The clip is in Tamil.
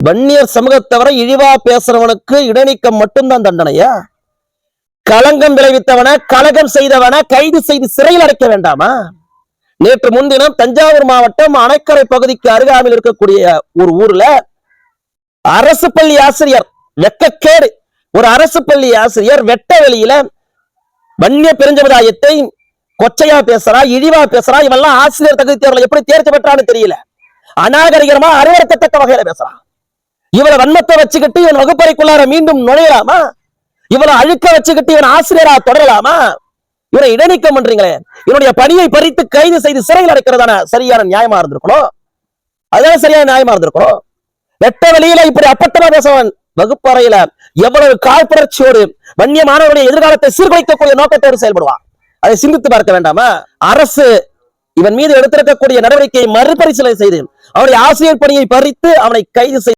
வன்னியர் சமூகத்தவரை இழிவா பேசுறவனுக்கு இடைநீக்கம் மட்டும்தான் தண்டனையா களங்கம் விளைவித்தவன கலகம் செய்தவன கைது செய்து சிறையில் அடைக்க வேண்டாமா? நேற்று முன்தினம் தஞ்சாவூர் மாவட்டம் அணைக்கரை பகுதிக்கு அருகாமையில் இருக்கக்கூடிய ஒரு ஊர்ல அரசு பள்ளி ஆசிரியர் வெக்கக்கேடு. ஒரு அரசு பள்ளி ஆசிரியர் வெட்ட வெளியில வன்னிய பெருஞ்சமுதாயத்தை கொச்சையா பேசுறா இழிவா பேசுறா இவெல்லாம் ஆசிரியர் தகுதி தேர்வுல எப்படி தேர்ச்சி பெற்றான்னு தெரியல. அநாகரிகரமா அறிவுறுத்தத்தக்க வகையில பேசுறான் இவளை வன்மத்தை வச்சுக்கிட்டு இவன் வகுப்பறைக்குள்ளார மீண்டும் நுழையலாமா? இவளை அழுக்க வச்சுக்கிட்டு இவன் ஆசிரியரா தொடரலாமா? இவனை இடைநீக்கம் பண்றீங்களே. இவனுடைய பணியை பறித்து கைது செய்து சிறையில் அடைக்கிறதான சரியான நியாயமா இருந்திருக்கணும்? அதுதான் சரியான நியாயமா இருந்திருக்கணும்? வெட்ட வெளியில இப்படி அப்பட்டமா பேசவன் வகுப்பறையில எவ்வளவு காழ்ப்புணர்ச்சியோடு வன்னிய மாணவருடைய எதிர்காலத்தை சீர்குலைக்கக்கூடிய நோக்கத்தோடு செயல்படுவான். அதை சிந்தித்து பார்க்க வேண்டாமா? அரசு இவன் மீது எடுத்திருக்கக்கூடிய நடவடிக்கையை மறுபரிசீலனை செய்து அவனுடைய ஆசிரியர் பணியை பறித்து அவனை கைது செய்து